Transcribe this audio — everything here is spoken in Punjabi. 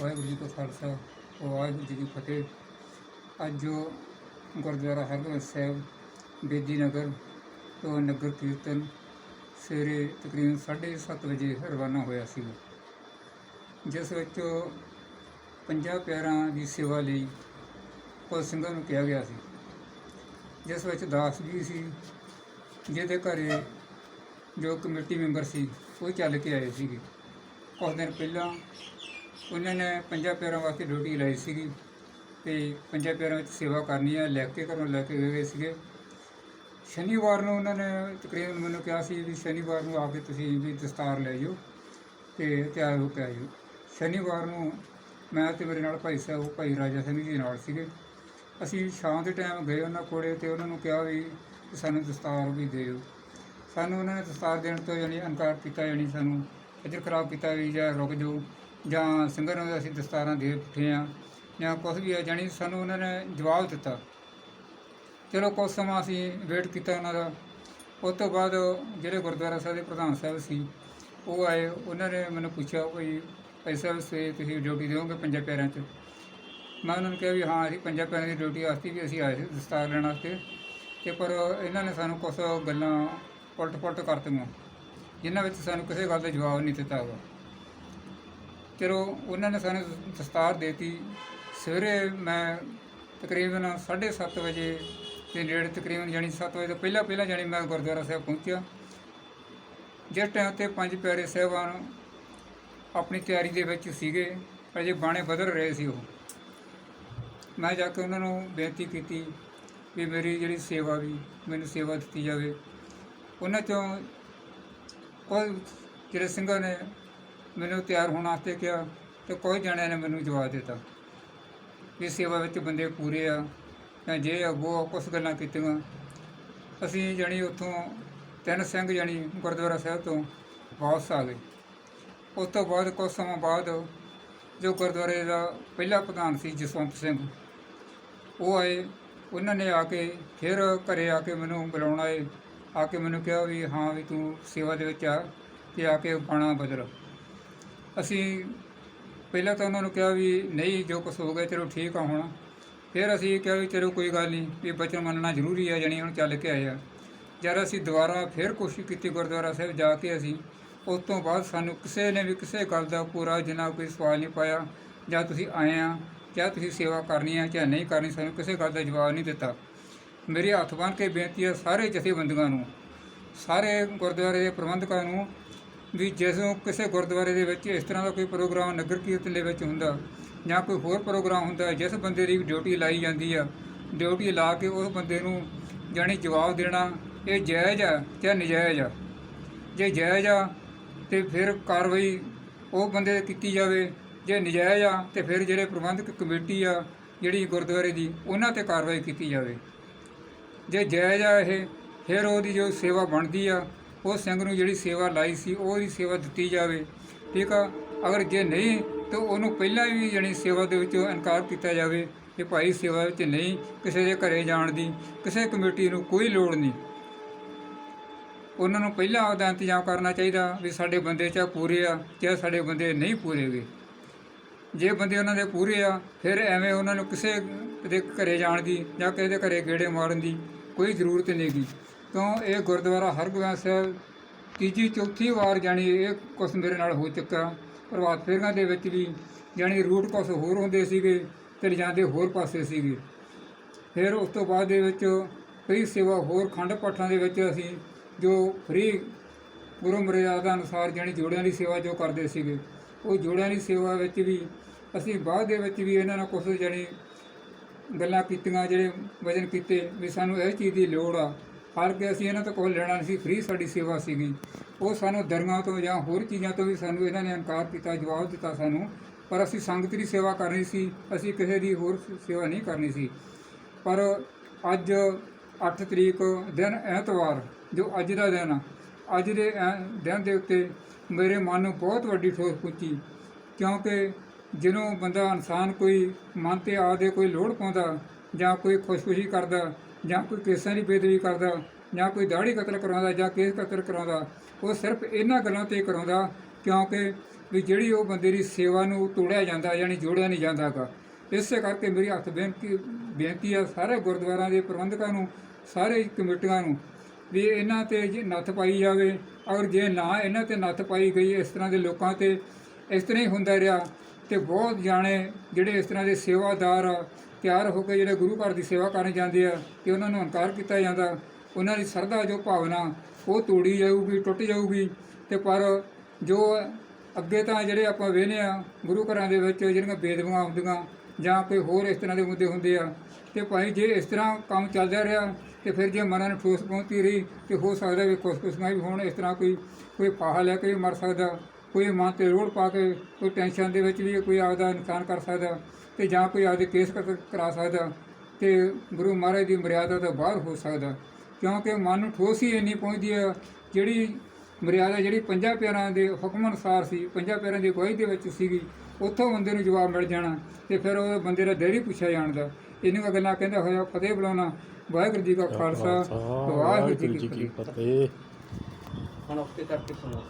ਵਾਹਿਗੁਰੂ ਜੀ ਕਾ ਖਾਲਸਾ, ਵਾਹਿਗੁਰੂ ਜੀ ਕੀ ਫਤਿਹ। ਅੱਜ ਜੋ ਗੁਰਦੁਆਰਾ ਹਰਗੋਬਿੰਦ ਸਾਹਿਬ, ਬੇਦੀ ਨਗਰ ਤੋਂ ਨਗਰ ਕੀਰਤਨ ਸਵੇਰੇ ਤਕਰੀਬਨ 7:30 ਵਜੇ ਰਵਾਨਾ ਹੋਇਆ ਸੀ। ਜਿਸ ਵਿੱਚ ਪੰਜਾਂ ਪਿਆਰਾਂ ਦੀ ਸੇਵਾ ਲਈ ਕੁਝ ਸਿੰਘਾਂ ਨੂੰ ਕਿਹਾ ਗਿਆ ਸੀ। ਜਿਸ ਵਿੱਚ ਦਾਸ ਜੀ ਸੀ, ਜਿਹਦੇ ਘਰੇ ਜੋ ਕਮੇਟੀ ਮੈਂਬਰ ਸੀ, ਉਹ ਚੱਲ ਕੇ ਆਏ ਸੀਗੇ। ਕੁਝ ਦਿਨ ਪਹਿਲਾਂ ਉਹਨਾਂ ਨੇ ਪੰਜਾਂ ਪਿਆਰਾਂ ਵਾਸਤੇ ਡਿਊਟੀ ਲਾਈ ਸੀਗੀ ਤੇ ਪੰਜਾਂ ਪਿਆਰਾਂ ਵਿੱਚ ਸੇਵਾ ਕਰਨੀ ਹੈ ਲੈ ਕੇ ਘਰੋਂ ਲੈ ਕੇ ਗਏ ਸੀਗੇ। ਸ਼ਨੀਵਾਰ ਨੂੰ ਉਹਨਾਂ ਨੇ ਤਕਰੀਬਨ ਮੈਨੂੰ ਕਿਹਾ ਸੀ ਵੀ ਸ਼ਨੀਵਾਰ ਨੂੰ ਆ ਕੇ ਤੁਸੀਂ ਵੀ ਦਸਤਾਰ ਲੈ ਜਾਓ ਤੇ ਤਿਆਰ ਹੋ ਕੇ ਆਇਓ। ਸ਼ਨੀਵਾਰ ਨੂੰ ਮੈਂ ਤੇ ਮੇਰੇ ਨਾਲ ਭਾਈ ਸਾਹਿਬ, ਭਾਈ ਰਾਜਾ ਸਿੰਘ ਜੀ ਨਾਲ ਸੀਗੇ। ਅਸੀਂ ਸ਼ਾਮ ਦੇ ਟਾਈਮ ਗਏ ਉਹਨਾਂ ਕੋਲੇ ਤੇ ਉਹਨਾਂ ਨੂੰ ਕਿਹਾ ਵੀ ਸਾਨੂੰ ਦਸਤਾਰ ਵੀ ਦਿਓ। ਸਾਨੂੰ ਉਹਨਾਂ ਨੇ ਦਸਤਾਰ ਦੇਣ ਤੋਂ ਯਾਨੀ ਇਨਕਾਰ ਕੀਤਾ, ਯਾਨੀ ਸਾਨੂੰ ਅਜਰ ਖਰਾਬ ਕੀਤਾ ਵੀ ਜਾਂ ਰੁਕ ਜਾਓ। ਜਾਂ ਸਿੰਘਾਂ ਨੂੰ ਅਸੀਂ ਦਸਤਾਰਾਂ ਦੇ ਬੈਠੇ ਆ, ਜਾਂ ਕੁਝ ਵੀ ਹੈ ਜਾਣੀ ਸਾਨੂੰ ਉਹਨਾਂ ਨੇ ਜਵਾਬ ਦਿੱਤਾ। ਚਲੋ ਕੁਝ ਸਮਾਂ ਅਸੀਂ ਵੇਟ ਕੀਤਾ ਉਹਨਾਂ ਦਾ। ਉਸ ਤੋਂ ਬਾਅਦ ਜਿਹੜੇ ਗੁਰਦੁਆਰਾ ਸਾਹਿਬ ਦੇ ਪ੍ਰਧਾਨ ਸਾਹਿਬ ਸੀ, ਉਹ ਆਏ। ਉਹਨਾਂ ਨੇ ਮੈਨੂੰ ਪੁੱਛਿਆ ਕੋਈ ਪੈਸਾ ਸੇ ਤੁਸੀਂ ਡਿਊਟੀ ਦਿਓਗੇ ਪੰਜਾਂ ਪੈਰਾਂ 'ਚ ਮੈਂ ਉਹਨਾਂ ਨੂੰ ਕਿਹਾ ਵੀ ਹਾਂ, ਅਸੀਂ ਪੰਜਾਂ ਪੈਰਾਂ ਦੀ ਡਿਊਟੀ ਵਾਸਤੇ ਵੀ ਅਸੀਂ ਆਏ ਸੀ ਦਸਤਾਰ ਲੈਣ ਵਾਸਤੇ। ਤੇ ਪਰ ਇਹਨਾਂ ਨੇ ਸਾਨੂੰ ਕੁਝ ਗੱਲਾਂ ਪਲਟ ਪਲਟ ਕਰਤੀਆਂ ਜਿਨ੍ਹਾਂ ਵਿੱਚ ਸਾਨੂੰ ਕਿਸੇ ਗੱਲ ਦਾ ਜਵਾਬ ਨਹੀਂ ਦਿੱਤਾ ਹੈਗਾ। ਚਲੋ ਉਹਨਾਂ ਨੇ ਸਾਨੂੰ ਦਸਤਾਰ ਦੇਤੀ। ਸਵੇਰੇ ਮੈਂ ਤਕਰੀਬਨ 7:30 ਵਜੇ ਦੇ ਨੇੜੇ ਤਕਰੀਬਨ ਜਾਣੀ 7 ਵਜੇ ਤੋਂ ਪਹਿਲਾਂ ਪਹਿਲਾਂ ਜਾਣੀ ਮੈਂ ਗੁਰਦੁਆਰਾ ਸਾਹਿਬ ਪਹੁੰਚਿਆ। ਜਿਸ ਟਾਈਮ ਤੇ ਪੰਜ ਪਿਆਰੇ ਸਾਹਿਬਾਨ ਆਪਣੀ ਤਿਆਰੀ ਦੇ ਵਿੱਚ ਸੀਗੇ, ਅਜੇ ਬਾਣੇ ਬਦਲ ਰਹੇ ਸੀ ਉਹ। ਮੈਂ ਜਾ ਕੇ ਉਹਨਾਂ ਨੂੰ ਬੇਨਤੀ ਕੀਤੀ ਵੀ ਮੇਰੀ ਜਿਹੜੀ ਸੇਵਾ ਵੀ ਮੈਨੂੰ ਸੇਵਾ ਦਿੱਤੀ ਜਾਵੇ। ਉਹਨਾਂ ਚੋਂ ਕੋਈ ਜਿਹੜੇ ਸਿੰਘਾਂ ਨੇ ਮੈਨੂੰ ਤਿਆਰ ਹੋਣ ਵਾਸਤੇ ਕਿਹਾ ਤੇ ਕੋਈ ਜਣਿਆਂ ਨੇ ਮੈਨੂੰ ਜਵਾਬ ਦਿੱਤਾ ਵੀ ਸੇਵਾ ਵਿੱਚ ਬੰਦੇ ਪੂਰੇ ਆ ਜਾਂ ਜੇ ਆ ਉਹ ਕੁਛ ਗੱਲਾਂ ਕੀਤੀਆਂ। ਅਸੀਂ ਜਾਣੀ ਉੱਥੋਂ ਤਿੰਨ ਸਿੰਘ ਜਾਣੀ ਗੁਰਦੁਆਰਾ ਸਾਹਿਬ ਤੋਂ ਵਾਪਸ ਆ ਗਏ। ਉਸ ਤੋਂ ਬਾਅਦ ਕੁਝ ਸਮਾਂ ਬਾਅਦ ਜੋ ਗੁਰਦੁਆਰੇ ਦਾ ਪਹਿਲਾ ਪ੍ਰਧਾਨ ਸੀ ਜਸਵੰਤ ਸਿੰਘ, ਉਹ ਆਏ। ਉਹਨਾਂ ਨੇ ਆ ਕੇ ਫਿਰ ਘਰੇ ਆ ਕੇ ਮੈਨੂੰ ਬੁਲਾਉਣ ਆਏ। ਆ ਕੇ ਮੈਨੂੰ ਕਿਹਾ ਵੀ ਹਾਂ ਵੀ ਤੂੰ ਸੇਵਾ ਦੇ ਵਿੱਚ ਆ ਤੇ ਆ ਕੇ ਬਾਣਾ ਬਦਲ। ਅਸੀਂ ਪਹਿਲਾਂ ਤਾਂ ਉਹਨਾਂ ਨੂੰ ਕਿਹਾ ਵੀ ਨਹੀਂ, ਜੋ ਕੁਛ ਹੋ ਗਿਆ ਚਲੋ ਠੀਕ ਆ ਹੁਣ। ਫਿਰ ਅਸੀਂ ਕਿਹਾ ਵੀ ਚਲੋ ਕੋਈ ਗੱਲ ਨਹੀਂ, ਵੀ ਬਚਨ ਮੰਨਣਾ ਜ਼ਰੂਰੀ ਹੈ ਜਣੀ ਹੁਣ ਚੱਲ ਕੇ ਆਏ ਆ। ਜਦ ਅਸੀਂ ਦੁਬਾਰਾ ਫਿਰ ਕੋਸ਼ਿਸ਼ ਕੀਤੀ ਗੁਰਦੁਆਰਾ ਸਾਹਿਬ ਜਾ ਕੇ ਅਸੀਂ, ਉਸ ਤੋਂ ਬਾਅਦ ਸਾਨੂੰ ਕਿਸੇ ਨੇ ਵੀ ਕਿਸੇ ਗੱਲ ਦਾ ਪੂਰਾ ਜਿੰਨਾ ਕੋਈ ਸਵਾਲ ਨਹੀਂ ਪਾਇਆ, ਜਾਂ ਤੁਸੀਂ ਆਏ ਆ, ਜਾਂ ਤੁਸੀਂ ਸੇਵਾ ਕਰਨੀ ਹੈ ਜਾਂ ਨਹੀਂ ਕਰਨੀ, ਸਾਨੂੰ ਕਿਸੇ ਗੱਲ ਦਾ ਜਵਾਬ ਨਹੀਂ ਦਿੱਤਾ। ਮੇਰੀ ਹੱਥ ਬੰਨ੍ਹ ਕੇ ਬੇਨਤੀ ਹੈ ਸਾਰੇ ਜਥੇਬੰਦੀਆਂ ਨੂੰ, ਸਾਰੇ ਗੁਰਦੁਆਰੇ ਦੇ ਪ੍ਰਬੰਧਕਾਂ ਨੂੰ ਵੀ ਜਦੋਂ ਕਿਸੇ ਗੁਰਦੁਆਰੇ ਦੇ ਵਿੱਚ ਇਸ ਤਰ੍ਹਾਂ ਦਾ ਕੋਈ ਪ੍ਰੋਗਰਾਮ ਨਗਰ ਕੀਰਤਨ ਦੇ ਵਿੱਚ ਹੁੰਦਾ ਜਾਂ ਕੋਈ ਹੋਰ ਪ੍ਰੋਗਰਾਮ ਹੁੰਦਾ, ਜਿਸ ਬੰਦੇ ਦੀ ਡਿਊਟੀ ਲਾਈ ਜਾਂਦੀ ਆ, ਡਿਊਟੀ ਲਾ ਕੇ ਉਸ ਬੰਦੇ ਨੂੰ ਜਾਣੀ ਜਵਾਬ ਦੇਣਾ, ਇਹ ਜਾਇਜ਼ ਆ ਜਾਂ ਨਜਾਇਜ਼ ਆ? ਜੇ ਜਾਇਜ਼ ਆ ਤੇ ਫਿਰ ਕਾਰਵਾਈ ਉਹ ਬੰਦੇ ਤੇ ਕੀਤੀ ਜਾਵੇ, ਜੇ ਨਜਾਇਜ਼ ਆ ਤੇ ਫਿਰ ਜਿਹੜੇ ਪ੍ਰਬੰਧਕ ਕਮੇਟੀ ਆ, ਜਿਹੜੀ ਗੁਰਦੁਆਰੇ ਦੀ, ਉਹਨਾਂ ਤੇ ਕਾਰਵਾਈ ਕੀਤੀ ਜਾਵੇ। ਜੇ ਜਾਇਜ਼ ਆ ਇਹ, ਫਿਰ ਉਹਦੀ ਜੋ ਸੇਵਾ ਬਣਦੀ ਆ ਉਹ ਸਿੰਘ ਨੂੰ ਜਿਹੜੀ ਸੇਵਾ ਲਾਈ ਸੀ, ਉਹਦੀ ਸੇਵਾ ਦਿੱਤੀ ਜਾਵੇ। ਠੀਕ ਆ? ਅਗਰ ਜੇ ਨਹੀਂ, ਤਾਂ ਉਹਨੂੰ ਪਹਿਲਾਂ ਵੀ ਜਿਹੜੀ ਸੇਵਾ ਦੇ ਵਿੱਚੋਂ ਇਨਕਾਰ ਕੀਤਾ ਜਾਵੇ ਕਿ ਭਾਈ ਸੇਵਾ ਵਿੱਚ ਨਹੀਂ, ਕਿਸੇ ਦੇ ਘਰੇ ਜਾਣ ਦੀ, ਕਿਸੇ ਕਮੇਟੀ ਨੂੰ ਕੋਈ ਲੋੜ ਨਹੀਂ। ਉਹਨਾਂ ਨੂੰ ਪਹਿਲਾਂ ਉਹਦਾ ਇੰਤਜ਼ਾਮ ਕਰਨਾ ਚਾਹੀਦਾ ਵੀ ਸਾਡੇ ਬੰਦੇ ਚਾ ਪੂਰੇ ਆ ਜਾਂ ਸਾਡੇ ਬੰਦੇ ਨਹੀਂ ਪੂਰੇਗੇ ਜੇ ਬੰਦੇ ਉਹਨਾਂ ਦੇ ਪੂਰੇ ਆ, ਫਿਰ ਐਵੇਂ ਉਹਨਾਂ ਨੂੰ ਕਿਸੇ ਦੇ ਘਰੇ ਜਾਣ ਦੀ ਜਾਂ ਕਿਸੇ ਦੇ ਘਰੇ ਗੇੜੇ ਮਾਰਨ ਦੀ ਕੋਈ ਜ਼ਰੂਰਤ ਨਹੀਂਗੀ ਕਿਉਂ? ਇਹ ਗੁਰਦੁਆਰਾ ਹਰਗੋਬਿੰਦ ਸਾਹਿਬ ਤੀਜੀ, ਚੌਥੀ ਵਾਰ ਜਾਣੀ ਇਹ ਕੁਛ ਮੇਰੇ ਨਾਲ ਹੋ ਚੁੱਕਾ। ਪ੍ਰਭਾਤ ਫੇਰੀਆਂ ਦੇ ਵਿੱਚ ਵੀ ਜਾਣੀ ਰੂਟ ਕੁਛ ਹੋਰ ਹੁੰਦੇ ਸੀਗੇ ਤੇ ਲਿਜਾਂਦੇ ਹੋਰ ਪਾਸੇ ਸੀਗੇ। ਫਿਰ ਉਸ ਤੋਂ ਬਾਅਦ ਦੇ ਵਿੱਚ ਕਈ ਸੇਵਾ ਹੋਰ ਖੰਡ ਪਾਠਾਂ ਦੇ ਵਿੱਚ ਅਸੀਂ ਜੋ ਫ੍ਰੀ ਗੁਰੂ ਮਰਿਆਦਾ ਅਨੁਸਾਰ ਜਾਣੀ ਜੋੜਿਆਂ ਦੀ ਸੇਵਾ ਜੋ ਕਰਦੇ ਸੀਗੇ, ਉਹ ਜੋੜਿਆਂ ਦੀ ਸੇਵਾ ਵਿੱਚ ਵੀ ਅਸੀਂ ਬਾਅਦ ਦੇ ਵਿੱਚ ਵੀ ਇਹਨਾਂ ਨਾਲ ਕੁਝ ਜਾਣੀ ਗੱਲਾਂ ਕੀਤੀਆਂ, ਜਿਹੜੇ ਵਜਨ ਕੀਤੇ ਵੀ ਸਾਨੂੰ ਇਹ ਚੀਜ਼ ਦੀ ਲੋੜ ਆ। ਹਾਲਾਂਕਿ ਅਸੀਂ ਇਹਨਾਂ ਤੋਂ ਕੋਲ ਲੈਣਾ ਨਹੀਂ ਸੀ ਫ੍ਰੀ ਸਾਡੀ ਸੇਵਾ ਸੀਗੀ। ਉਹ ਸਾਨੂੰ ਦਰੀਆਂ ਤੋਂ ਜਾਂ ਹੋਰ ਚੀਜ਼ਾਂ ਤੋਂ ਵੀ ਸਾਨੂੰ ਇਹਨਾਂ ਨੇ ਇਨਕਾਰ ਕੀਤਾ, ਜਵਾਬ ਦਿੱਤਾ ਸਾਨੂੰ, ਪਰ ਅਸੀਂ ਸੰਗਤ ਦੀ ਸੇਵਾ ਕਰਨੀ ਸੀ, ਅਸੀਂ ਕਿਸੇ ਦੀ ਹੋਰ ਸੇਵਾ ਨਹੀਂ ਕਰਨੀ ਸੀ। ਪਰ ਅੱਜ 8 ਤਰੀਕ ਦਿਨ ਐਤਵਾਰ, ਜੋ ਅੱਜ ਦਾ ਦਿਨ ਆ, ਅੱਜ ਦੇ ਐ- ਦਿਨ ਦੇ ਉੱਤੇ ਮੇਰੇ ਮਨ ਨੂੰ ਬਹੁਤ ਵੱਡੀ ਠੋਸ ਪੁੱਜੀ ਕਿਉਂਕਿ ਜਦੋਂ ਬੰਦਾ ਇਨਸਾਨ ਕੋਈ ਮਨ ਤੇ ਆਦੇ ਕੋਈ ਲੋੜ ਪਾਉਂਦਾ ਜਾਂ ਕੋਈ ਖੁਸ਼ਖੁਸ਼ੀ ਕਰਦਾ ਜਾਂ ਕੋਈ ਕੇਸਾਂ ਦੀ ਬੇਦਬੀ ਕਰਦਾ ਜਾਂ ਕੋਈ ਦਾੜੀ ਕਤਲ ਕਰਾਉਂਦਾ ਜਾਂ ਕੇਸ ਕਤਲ ਕਰਾਉਂਦਾ ਉਹ ਸਿਰਫ ਇਹਨਾਂ ਗੱਲਾਂ ਤੇ ਕਰਾਉਂਦਾ ਕਿਉਂਕਿ ਵੀ ਜਿਹੜੀ ਉਹ ਬੰਦੇ ਦੀ ਸੇਵਾ ਨੂੰ ਤੋੜਿਆ ਜਾਂਦਾ ਯਾਨੀ ਜੋੜਿਆ ਨਹੀਂ ਜਾਂਦਾਗਾ ਇਸੇ ਕਰਕੇ ਮੇਰੀ ਹੱਥ ਬੇਨਤੀ ਬੇਨਤੀ ਆ ਸਾਰੇ ਗੁਰਦੁਆਰਾਂ ਦੇ ਪ੍ਰਬੰਧਕਾਂ ਨੂੰ ਸਾਰੇ ਕਮੇਟੀਆਂ ਨੂੰ ਵੀ ਇਹਨਾਂ ਤੇ ਜੇ ਨੱਥ ਪਾਈ ਜਾਵੇ ਔਰ ਜੇ ਨਾ ਇਹਨਾਂ ਤੇ ਨੱਥ ਪਾਈ ਗਈ ਇਸ ਤਰ੍ਹਾਂ ਦੇ ਲੋਕਾਂ ਤੇ ਇਸ ਤਰ੍ਹਾਂ ਹੀ ਹੁੰਦਾ ਰਿਹਾ ਤੇ ਬਹੁਤ ਜਾਣੇ ਜਿਹੜੇ ਇਸ ਤਰ੍ਹਾਂ ਦੇ ਸੇਵਾਦਾਰ ਆ, ਤਿਆਰ ਹੋ ਕੇ ਜਿਹੜੇ ਗੁਰੂ ਘਰ ਦੀ ਸੇਵਾ ਕਰਨ ਜਾਂਦੇ ਆ ਤੇ ਉਹਨਾਂ ਨੂੰ ਹੰਕਾਰ ਕੀਤਾ ਜਾਂਦਾ, ਉਹਨਾਂ ਦੀ ਸਰਦਾ ਜੋ ਭਾਵਨਾ, ਉਹ ਤੋੜੀ ਜਾਊਗੀ, ਟੁੱਟ ਜਾਊਗੀ ਤੇ ਪਰ ਜੋ ਅੱਗੇ ਤਾਂ ਜਿਹੜੇ ਆਪਾਂ ਵੇਖਦੇ ਆ, ਗੁਰੂ ਘਰਾਂ ਦੇ ਵਿੱਚ ਜਿਹੜੀਆਂ ਬੇਦਬੀਆਂ ਹੁੰਦੀਆਂ ਜਾਂ ਕੋਈ ਹੋਰ ਇਸ ਤਰ੍ਹਾਂ ਦੇ ਮੁੱਦੇ ਹੁੰਦੇ ਆ, ਤੇ ਭਾਈ ਜੇ ਇਸ ਤਰ੍ਹਾਂ ਕੰਮ ਚੱਲਦਾ ਰਿਹਾ ਤੇ ਫਿਰ ਜੇ ਮਨਾਂ ਨੂੰ ਠੋਸ ਪਹੁੰਚਦੀ ਰਹੀ ਤੇ ਹੋ ਸਕਦਾ ਵੀ ਖੁਸ਼ਕਿਸਮਾਂ ਵੀ ਹੋਣ, ਇਸ ਤਰ੍ਹਾਂ ਕੋਈ ਕੋਈ ਫਾਹਾ ਲੈ ਕੇ ਵੀ ਮਰ ਸਕਦਾ, ਕੋਈ ਮਨ ਤੇ ਰੋੜ ਪਾ ਕੇ, ਕੋਈ ਟੈਨਸ਼ਨ ਦੇ ਵਿੱਚ ਵੀ ਕੋਈ ਆਪਦਾ ਨੁਕਸਾਨ ਕਰ ਸਕਦਾ। ਤੇ ਜਾਂ ਕੋਈ ਆਪਦੇ ਕੇਸ ਕਰ- ਸਕਦਾ ਤੇ ਗੁਰੂ ਮਹਾਰਾਜ ਦੀ ਮਰਿਆਦਾ ਤੋਂ ਬਾਹਰ ਹੋ ਸਕਦਾ। ਕਿਉਂਕਿ ਮਨ ਨੂੰ ਠੋਸ ਹੀ ਇੰਨੀ ਪਹੁੰਚਦੀ ਹੈ ਜਿਹੜੀ ਮਰਿਆਦਾ ਜਿਹੜੀ ਪੰਜਾਂ ਪਿਆਰਾਂ ਦੇ ਹੁਕਮ ਅਨੁਸਾਰ ਸੀ ਪੰਜਾਂ ਪਿਆਰਾਂ ਦੀ ਅਗਵਾਈ ਦੇ ਵਿੱਚ ਸੀਗੀ ਉੱਥੋਂ ਬੰਦੇ ਨੂੰ ਜਵਾਬ ਮਿਲ ਜਾਣਾ ਤੇ ਫਿਰ ਉਹ ਬੰਦੇ ਦਾ ਦੇਰੀ ਪੁੱਛਿਆ ਜਾਣਦਾ ਇਹਨੂੰ ਗੱਲਾਂ ਕਹਿੰਦਾ ਹੋਇਆ ਫਤਿਹ ਬੁਲਾਉਣਾ ਵਾਹਿਗੁਰੂ ਜੀ ਕਾ ਖਾਲਸਾ ਵਾਹਿਗੁਰੂ ਜੀ ਕੀ ਫਤਿਹ। ਹੁਣ ਉੱਤੇ ਕਰਕੇ ਸੁਣੋ।